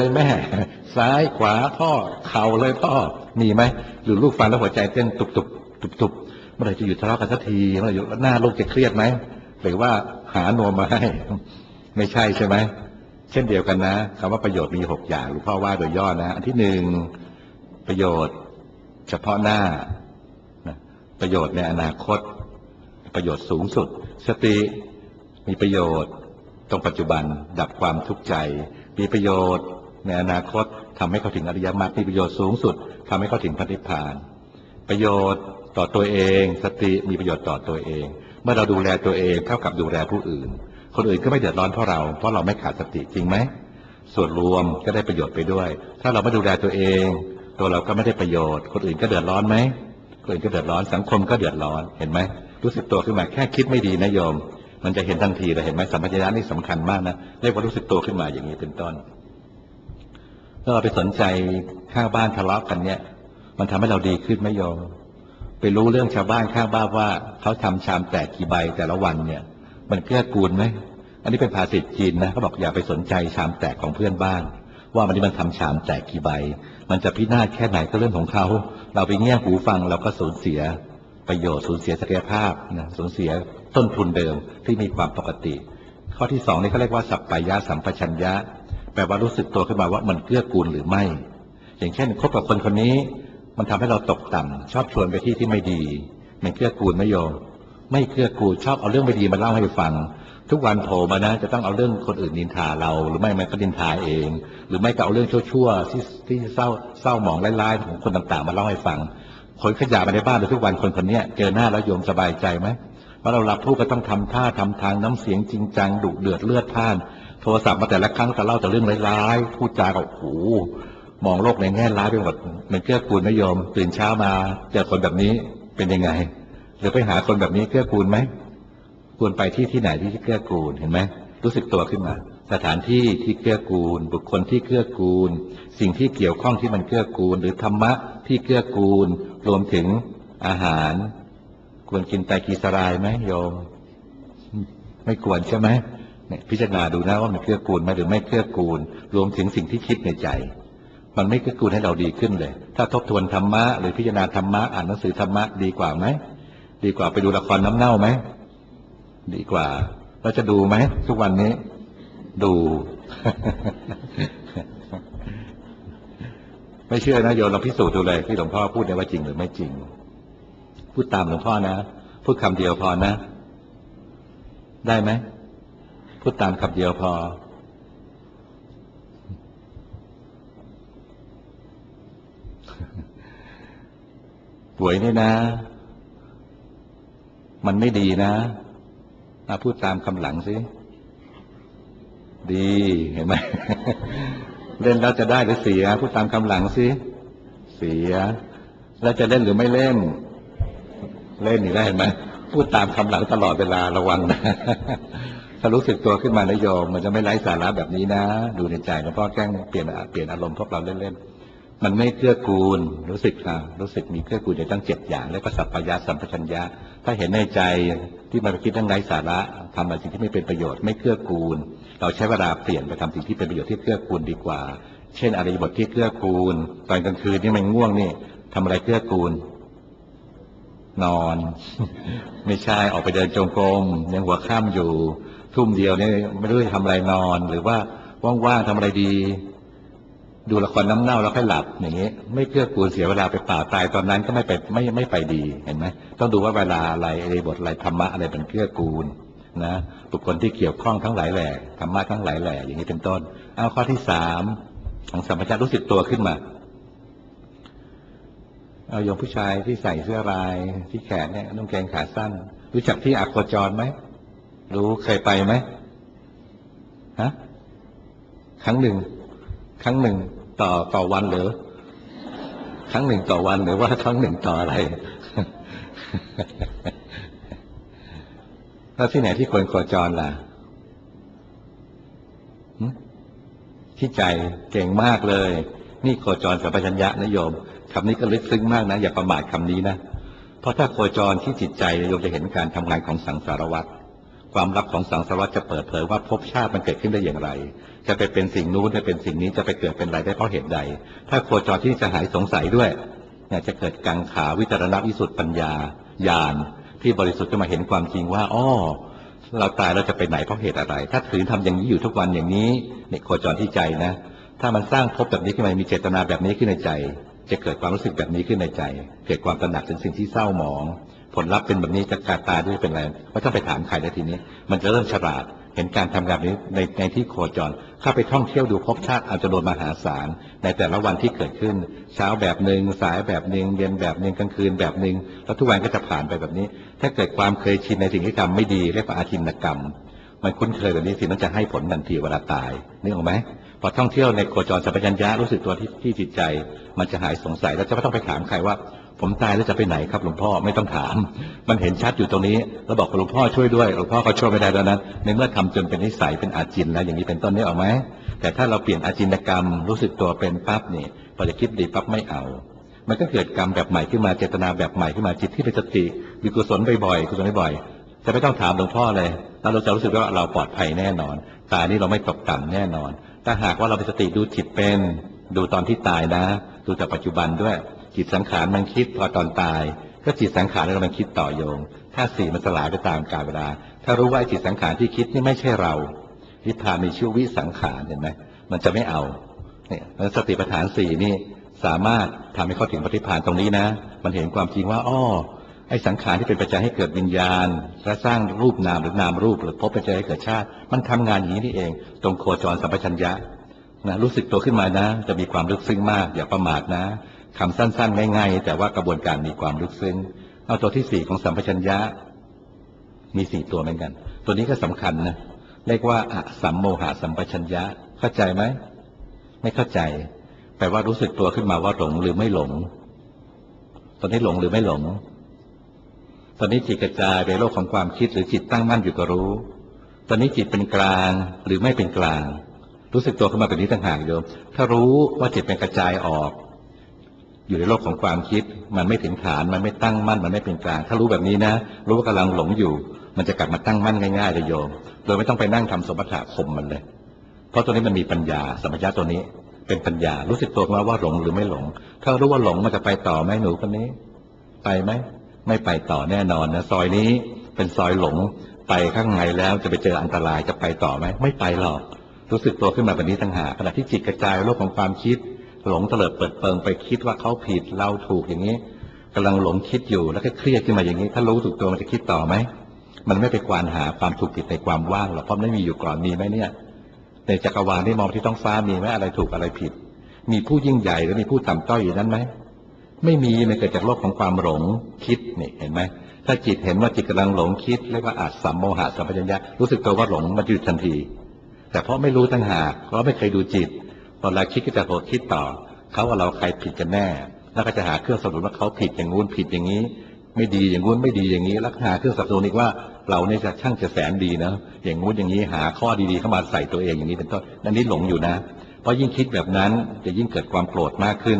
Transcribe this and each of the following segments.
เลยแม่ ซ้ายขวาพ่อเข่าเลยพ่อมีไหมหรือลูกฟังแล้วหัวใจเต้นตุบตุบตุบตุบเมื่อไรจะหยุดทะเลาะกันสักทีเมื่อไรหยุดหน้าลูกจะเครียดไหมหรือว่าหานวมมาให้ ไม่ใช่ใช่ไหมเช่นเดียวกันนะคำว่าประโยชน์มีหกอย่างหลวงพ่อว่าโดยย่อนะอันที่หนึ่งประโยชน์เฉพาะหน้า ประโยชน์ในอนาคต ประโยชน์สูงสุด สติมีประโยชน์ตรงปัจจุบันดับความทุกข์ใจ มีประโยชน์ ในอนาคตทำให้เขาถึงอริยมรรคมีประโยชน์สูงสุดทำให้เขาถึงพระนิพพาน ประโยชน์ต่อตัวเอง สติมีประโยชน์ต่อตัวเอง เมื่อเราดูแลตัวเองเท่ากับดูแลผู้อื่น คนอื่นก็ไม่เดือดร้อนเพราะเรา เพราะเราไม่ขาดสติจริงไหมส่วนรวมก็ได้ประโยชน์ไปด้วย ถ้าเราไม่ดูแลตัวเอง ตัวเราก็ไม่ได้ประโยชน์ คนอื่นก็เดือดร้อนไหมคนอื่นก็เดือดร้อนสังคมก็เดือดร้อนเห็นไหมรู้สึกตัวขึ้นมาแค่คิดไม่ดีนะโยม มันจะเห็นทันทีเลยเห็นไหมสัมปชัญญะนี่สำคัญมากนะเรียกว่ารู้สึกตัวขึ้นมาอย่างนี้เป็นต้น ถ้าเราไปสนใจข้างบ้านทะเลาะกันเนี่ย มันทำให้เราดีขึ้นไหมโยมไปรู้เรื่องชาวบ้านข้างบ้านว่าเขาทำชามแตกกี่ใบแต่ละวันเนี่ย มันเกื้อกูลไหมอันนี้เป็นภาษิตจีนนะเขาบอกอย่าไปสนใจชามแตกของเพื่อนบ้าน ว่ามันนี้มันทำชามแตกกี่ใบ มันจะพินาศแค่ไหนก็เรื่องของเขา เราไปเงี่ยหูฟังเราก็สูญเสียประโยชน์สูญเสียศักยภาพนะสูญเสียต้นทุนเดิมที่มีความปกติ ข้อที่สองนี่เขาเรียกว่าสัพพายะสัมปชัญญะ ลว่ารู้สึกตัวขึ้นมาว่ามันเกื้อกูลหรือไม่ อย่างเช่นคบกับคนคนนี้ มันทำให้เราตกต่ำชอบชวนไปที่ที่ไม่ดี มันเกื้อกูลไหมโยมไม่เกื้อกูลชอบเอาเรื่องไม่ดีมาเล่าให้ฟัง ทุกวันโผล่มานะ จะต้องเอาเรื่องคนอื่นนินทาเรา หรือไม่มันก็นินทาเอง หรือไม่ก็เอาเรื่องชั่วๆที่ที่เศร้าเศร้าหมองร้ายๆของคนต่างๆ มาเล่าให้ฟังคนขยะมาในบ้านเราทุกวันคนคนนี้เจอหน้าแล้วโยมสบายใจไหมว่าเรารับผู้ก็ต้องทำท่าทำทางน้ำเสียงจริงจังดุเดือดเลือดพ่าน โทรศัพท์มาแต่ละครั้งก็เล่าแต่เรื่องร้ายๆพูดจากับโอ้มองโลกในแง่ร้ายไปหมดมันเกื้อกูลไมโยมตื่นเช้ามาเจอคนแบบนี้เป็นยังไง หรือไปหาคนแบบนี้เกื้อกูลไหมควรไปที่ที่ไหนที่เกื้อกูลเห็นไหมรู้สึกตัวขึ้นมา สถานที่ที่เกื้อกูล บุคคลที่เกื้อกูล สิ่งที่เกี่ยวข้องที่มันเกื้อกูล หรือธรรมะที่เกื้อกูล รวมถึงอาหาร ควรกินไตกีสรายไหมโยม ไม่ควรใช่ไหม เนี่ยพิจารณาดูนะว่ามันเกื้อกูลไหมหรือไม่เกื้อกูล รวมถึงสิ่งที่คิดในใจ มันไม่เกื้อกูลให้เราดีขึ้นเลย ถ้าทบทวนธรรมะหรือพิจารณาธรรมะอ่านหนังสือธรรมะดีกว่าไหมดีกว่าไปดูละครน้ำเน่าไหมดีกว่าเราจะดูไหมทุกวันนี้ ดู ไม่เชื่อนะโยมเราพิสูจน์ดูเลยที่หลวงพ่อพูดเนี่ยว่าจริงหรือไม่จริง พูดตามหลวงพ่อนะ พูดคำเดียวพอนะ ได้ไหม พูดตามคำเดียวพอ ป่วยเนี่ยนะ มันไม่ดีนะมาพูดตามคำหลังสิ ดีเห็นไหม เล่นแล้วจะได้หรือเสีย พูดตามคำหลังสิ เสีย แล้วจะเล่นหรือไม่เล่น เล่นนี่ได้เห็นไหมพูดตามคำหลังตลอดเวลาระวังนะ ถ้ารู้สึกตัวขึ้นมานะโยอมมันจะไม่ไร้สาระแบบนี้นะ ดูในใจหลวงพ่อแกล้งเปลี่ยนเปลี่ยนอารมณ์พวกเราเล่นๆมันไม่เกื้อกูล รู้สึกอะรู้สึกมีเกื้อกูลในตั้งเจ็ดอย่าง แล้วก็สัพพยาสัมปชัญญะถ้าเห็นในใจที่มันคิดทั้งไร้สาระทำอะไรสิ่งที่ไม่เป็นประโยชน์ไม่เกื้อกูล เราใช้เวลาเปลี่ยนไปทำสิ่งที่เป็นประโยชน์ที่เกื้อกูลดีกว่า เช่นอริยบทที่เกื้อกูลตอนกลางคืนนี่มันง่วงนี่ทำอะไรเกื้อกูลนอน ไม่ใช่ออกไปเดินจงกรมยังหัวข้ามอยู่ ทุ่มเดียวเนี่ยไม่รู้จะทำอะไรนอน หรือว่าว่างๆทำอะไรดี ดูละครน้ำเน่าแล้วค่อยหลับอย่างนี้ ไม่เกื้อกูเสียเวลาไปป่าตายตอนนั้นก็ไม่ไปไม่ไม่ไปดีเห็นไหมต้องดูว่าเวลาอะไรอะไรบทอะไรธรรมะอะไรเป็นเกื้อกูลนะบุคคลที่เกี่ยวข้องทั้งหลายแหล่ธรรมะทั้งหลายแหล่อย่างนี้เป็นต้น เอาข้อที่สามของสัมปชัญญะรู้สึกตัวขึ้นมาเอาโยมผู้ชายที่ใส่เสื้อลายที่แขนเนี่ยนุ่งแกงขาสั้น รู้จักที่อักโคจรไหม รู้เคยไปไหมฮะครั้งหนึ่ง ครั้งหนึ่งต่อต่อวันหรือ ครั้งหนึ่งต่อวันหรือว่าครั้งหนึ่งต่ออะไรแล้วที่ไหนที่ควรโคจรล่ะที่ใจเก่งมากเลย นี่โคจรสัมปชัญญะนะโยมคำนี้ก็ลึกซึ้งมากนะ อย่าประมาทคำนี้นะ เพราะถ้าโคจรที่จิตใจโยมจะเห็นการทำงานของสังสารวัตร ความลับของสังสารวัฏจะเปิดเผยว่าภพชาติมันเกิดขึ้นได้อย่างไร จะไปเป็นสิ่งนู้นจะเป็นสิ่งนี้จะไปเกิดเป็นอะไรได้เพราะเหตุใด ถ้าโคจรที่จะหายสงสัยด้วยเนี่ยจะเกิดกังขาวิจารณวิสุทธิปัญญาญาณที่บริสุทธิ์จะมาเห็นความจริงว่าอ้อเราตายเราจะไปไหนเพราะเหตุอะไร ถ้าถือทำอย่างนี้อยู่ทุกวันอย่างนี้เนี่ยโคจรที่ใจนะ ถ้ามันสร้างภพแบบนี้ขึ้นมามีเจตนาแบบนี้ขึ้นในใจ จะเกิดความรู้สึกแบบนี้ขึ้นในใจ เกิดความตระหนักถึงสิ่งที่เศร้าหมอง ผลลัพธ์เป็นแบบนี้จะกาตาด้วยเป็นอะไรไม่ต้องไปถามใครแล้วทีนี้ มันจะเริ่มฉลาดเห็นการทำแบบนี้ในในที่โคจร เข้าไปท่องเที่ยวดูภพชาติอาจำนวนมหาศาลในแต่ละวันที่เกิดขึ้น เช้าแบบหนึ่งสายแบบหนึ่งเย็นแบบหนึ่งกลางคืนแบบหนึ่งแล้วทุกวันก็จะผ่านไปแบบนี้ ถ้าเกิดความเคยชินในสิ่งที่ทำไม่ดีเรียกว่าอาทินกรรม มันคุ้นเคยแบบนี้สิมันจะให้ผลทันทีเวลาตายนึกออกไหมพอท่องเที่ยวในโคจรสัมปชัญญะรู้สึกตัวที่ที่จิตใจ มันจะหายสงสัยแล้วจะไม่ต้องไปถามใครว่า ผมตายแล้วจะไปไหนครับหลวงพ่อไม่ต้องถาม มันเห็นชัดอยู่ตรงนี้แล้วบอกหลวงพ่อช่วยด้วยหลวงพ่อก็ช่วยไม่ได้แล้วนั้นในเมื่อทำจนเป็นนิสัยเป็นอาจินแล้วอย่างนี้เป็นต้นนี้ออกไหมแต่ถ้าเราเปลี่ยนอาจินกรรม รู้สึกตัวเป็นปั๊บนี่พอจะคิดดีปั๊บไม่เอา มันก็เกิดกรรมแบบใหม่ขึ้นมาเจตนาแบบใหม่ขึ้นมาจิตที่เป็นสติมีกุศลบ่อยๆกุศลบ่อยๆจะไม่ต้องถามหลวงพ่อเลย แล้วเราจะรู้สึกว่าเราปลอดภัยแน่นอน ตายนี้เราไม่ตกต่ำแน่นอนถ้าหากว่าเราเป็นสติดูจิตเป็น ดูตอนที่ตายนะ ดูแต่ปัจจุบันด้วย จิตสังขารมันคิดพอตอนตาย ก็จิตสังขารแล้วมันคิดต่อโยงถ้าสี่มันสลายไปตามกาลเวลา ถ้ารู้ว่าจิตสังขารที่คิดนี่ไม่ใช่เรานิพพานมีชื่อวิสังขารเห็นไหมมันจะไม่เอาเนี่ยสติปัฏฐานสี่นี่สามารถทำให้เข้าถึงปฏิภาณตรงนี้นะ มันเห็นความจริงว่าอ้อไอ้สังขารที่เป็นปัจจัยให้เกิดวิญญาณ และสร้างรูปนามหรือนามรูปหรือพบปัจจัยให้เกิดชาติ มันทำงานอย่างนี้นี่เอง ตรงโคจรสัมปชัญญะนะรู้สึกตัวขึ้นมานะ จะมีความลึกซึ้งมาก อย่าประมาทนะ คำสั้น ๆ ง่าย ๆ แต่ว่ากระบวนการมีความลึกซึ้ง เอาตัวที่สี่ของสัมปชัญญะ มีสี่ตัวเหมือนกัน ตัวนี้ก็สำคัญนะ เรียกว่าอสัมโมหะสัมปชัญญะ เข้าใจไหม ไม่เข้าใจ แปลว่ารู้สึกตัวขึ้นมาว่าหลงหรือไม่หลง ตอนนี้หลงหรือไม่หลง ตอนนี้จิตกระจายไปโลกของความคิดหรือจิตตั้งมั่นอยู่ก็รู้ ตอนนี้จิตเป็นกลางหรือไม่เป็นกลาง รู้สึกตัวขึ้นมาแบบนี้ต่างหากโยม ถ้ารู้ว่าจิตเป็นกระจายออก อยู่ในโลกของความคิด มันไม่ถึงฐานมันไม่ตั้งมั่นมันไม่เป็นกลาง ถ้ารู้แบบนี้นะ รู้ว่ากำลังหลงอยู่ มันจะกลับมาตั้งมั่นง่ายๆเลยโยมโดยไม่ต้องไปนั่งทำสมถะข่มมันเลย เพราะตัวนี้มันมีปัญญาสมัญญาตัวนี้เป็นปัญญารู้สึกตัวมาว่าหลงหรือไม่หลง ถ้ารู้ว่าหลงมันจะไปต่อไหมหนูคนนี้ ไปไหมไม่ไปต่อแน่นอนนะซอยนี้เป็นซอยหลงไปข้างในแล้วจะไปเจออันตรายจะไปต่อไหมไม่ไปหรอกรู้สึกตัวขึ้นมาแบบนี้ต่างหากขณะที่จิตกระจายโลกของความคิด หลงเตลิดเปิดเปิงไปคิดว่าเขาผิดเราถูกอย่างนี้กำลังหลงคิดอยู่แล้วก็เครียดขึ้นมาอย่างนี้ ถ้ารู้ถูกตัวมันจะคิดต่อไหมมันไม่ไปควานหาความถูกผิดในความว่างหรอกเพราะไม่มีอยู่ก่อนมีไหมเนี่ย ในจักรวาลที่มองที่ต้องฟ้ามีไหมอะไรถูกอะไรผิด มีผู้ยิ่งใหญ่หรือมีผู้ต่ำต้อยอยู่นั้นไหมไม่มีมันเกิดจากโลกของความหลงคิดนี่เห็นไหมถ้าจิตเห็นว่าจิตกำลังหลงคิดเรียกว่าอาจสัมโมหะสัมปชัญญะรู้สึกตัวว่าหลงมันหยุดทันที แต่เพราะไม่รู้ตั้งหากเพราะไม่เคยดูจิต พอเราคิดก็จะโหดคิดต่อเขาว่าเราใครผิดกันแน่ แล้วก็จะหาเครื่องสรุปว่าเขาผิดอย่างงู้นผิดอย่างนี้ ไม่ดีอย่างงู้นไม่ดีอย่างนี้แล้วหาเครื่องสรุปอีกว่าเราเนี่ยจะช่างจะแสนดีนะอย่างงู้นอย่างนี้หาข้อดีๆเข้ามาใส่ตัวเองอย่างนี้เป็นต้นนั่นนี่หลงอยู่นะ เพราะยิ่งคิดแบบนั้นจะยิ่งเกิดความโกรธมากขึ้น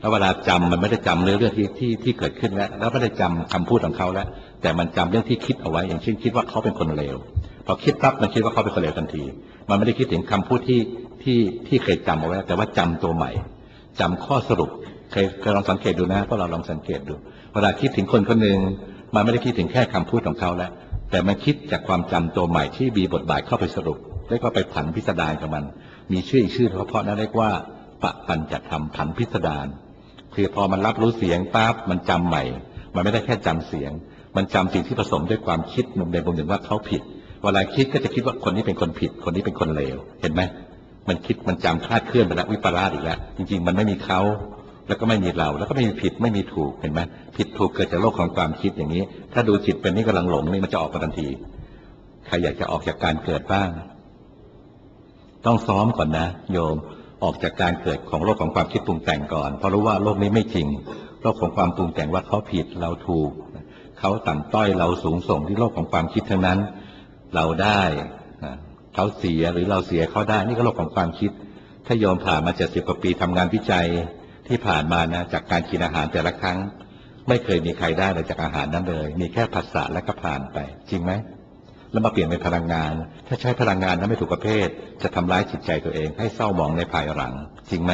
แล้วเวลาจำมันไม่ได้จำเรื่องที่ที่ที่เกิดขึ้นแล้ว แล้วไม่ได้จำคำพูดของเขาแล้ว แต่มันจำเรื่องที่คิดเอาไว้ อย่างเช่นคิดว่าเขาเป็นคนเลวพอคิดปั๊บมันคิดว่าเขาเป็นคนเลวทันที มันไม่ได้คิดถึงคำพูดที่ ที่ที่เคยจำเอาไว้แต่ว่าจำตัวใหม่จำข้อสรุปเคยเคยลองสังเกตดูนะพวกเราลองสังเกตดู เวลาคิดถึงคนคนหนึ่งมันไม่ได้คิดถึงแค่คำพูดของเขาแล้ว แต่มันคิดจากความจำตัวใหม่ที่มีบทบาทเข้าไปสรุปแล้วก็ไปผันพิสดารกับมัน มีชื่ออีกชื่อเพราะนั้นเรียกว่าปะปัญจธรรมผันพิสดารคือพอมันรับรู้เสียงปั๊บมันจำใหม่ มันไม่ได้แค่จำเสียง มันจำสิ่งที่ผสมด้วยความคิดมุมใดมุมหนึ่งว่าเขาผิด เวลาคิดก็จะคิดว่าคนนี้เป็นคนผิด คนนี้เป็นคนเลว เห็นไหม มันคิดมันจำคลาดเคลื่อนไปแล้ววิปลาสอีกแล้วจริง ๆ มันไม่มีเขาแล้วก็ไม่มีเรา แล้วก็ไม่มีผิดไม่มีถูกเห็นไหมผิดถูกเกิดจากโลกของความคิดอย่างนี้ ถ้าดูจิตเป็นนี่กำลังหลงนี่มันจะออกมาทันทีใครอยากจะออกจากการเกิดบ้าง ต้องซ้อมก่อนนะ โยมออกจากการเกิดของโลกของความคิดปรุงแต่งก่อน เพราะรู้ว่าโลกนี้ไม่จริง โลกของความปรุงแต่งว่าเขาผิดเราถูกเขาต่ำต้อยเราสูงส่งที่โลกของความคิดทั้งนั้น เราได้ เขาเสียหรือเราเสียเขาได้ นี่ก็โลกของความคิด ถ้าโยมผ่านมาเจ็ดสิบกว่าปีทำงานวิจัยที่ผ่านมานะจากการกินอาหารแต่ละครั้ง ไม่เคยมีใครได้เลยจากอาหารนั้นเลย มีแค่ภาษาและก็ผ่านไป จริงไหมแล้วมาเปลี่ยนเป็นพลังงาน ถ้าใช้พลังงานนั้นไม่ถูกประเภท จะทำร้ายจิตใจตัวเองให้เศร้าหมองในภายหลัง จริงไหม